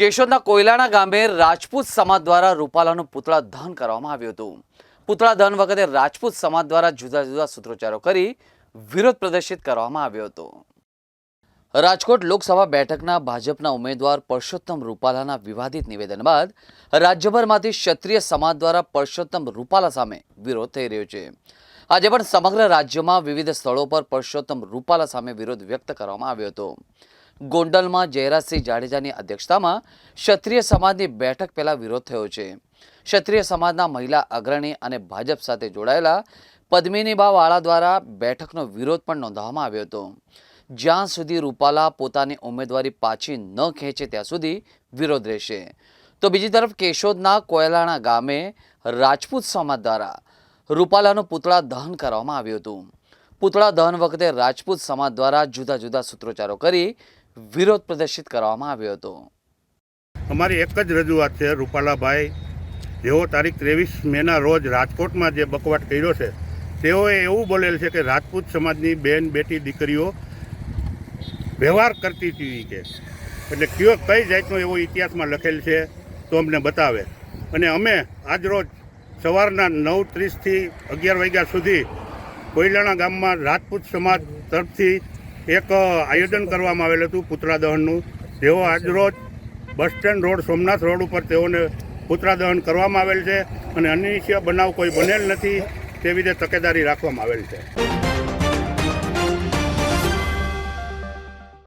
કેશોદના કોયલાણા ગામે રાજપૂત સમાજ દ્વારા રૂપાલાનું પુતળા દહન કરવામાં આવ્યું હતું. પુતળા દહન વખતે રાજપૂત સમાજ દ્વારા જુદા જુદા સૂત્રોચ્ચારો કરી વિરોધ પ્રદર્શિત કરવામાં આવ્યો હતો. રાજકોટ લોકસભા બેઠકના ભાજપના ઉમેદવાર પરસોત્તમ રૂપાલાના વિવાદિત નિવેદન બાદ રાજ્યભરમાંથી ક્ષત્રિય સમાજ દ્વારા પરસોત્તમ રૂપાલા સામે વિરોધ થઈ રહ્યો છે. આજે પણ સમગ્ર રાજ્યમાં વિવિધ સ્થળો પર પરસોત્તમ રૂપાલા સામે વિરોધ વ્યક્ત કરવામાં આવ્યો હતો. ગોંડલમાં જયરાજસિંહ જાડેજાની અધ્યક્ષતામાં ક્ષત્રિય સમાજની બેઠક પહેલા વિરોધ થયો છે. ક્ષત્રિય સમાજના મહિલા અગ્રણી અને ભાજપ સાથે જોડાયેલા પદ્મિનીબા વાળા દ્વારા બેઠકનો વિરોધ પણ નોંધવામાં આવ્યો હતો. જ્યાં સુધી રૂપાલા પોતાની ઉમેદવારી પાછી ન ખેંચે ત્યાં સુધી વિરોધ રહેશે. તો બીજી તરફ કેશોદના કોયલાણા ગામે રાજપૂત સમાજ દ્વારા રૂપાલાનું પુતળા દહન કરવામાં આવ્યું હતું. પુતળા દહન વખતે રાજપૂત સમાજ દ્વારા જુદા જુદા સૂત્રોચ્ચારો કરી વિરોધ પ્રદર્શિત કરવામાં આવ્યો હતો. અમારી એક જ રજૂઆત છે, રૂપાલાભાઈ, જેઓ તારીખ ત્રેવીસ મેના રોજ રાજકોટમાં જે બકવાટ કર્યો છે, તેઓએ એવું બોલેલ છે કે રાજપૂત સમાજની બેન, બેટી, દીકરીઓ વ્યવહાર કરતી હતી કે એટલે કયો, કઈ જાતનો એવો ઇતિહાસમાં લખેલ છે, તો અમને બતાવે. અને અમે આજરોજ સવારના નવ ત્રીસથી અગિયાર વાગ્યા સુધી કોયલાણા ગામમાં રાજપૂત સમાજ તરફથી એક આયોજન કરવામાં આવેલ હતું પુતળા દહનનું. તેઓ આજરોજ bus stand road, Somnath road ઉપર તેઓને પુતળા દહન કરવામાં આવેલ છે અને અનિશ્ચય બનાવ કોઈ બનેલ નથી તેવી રીતે તકેદારી રાખવામાં આવેલ છે.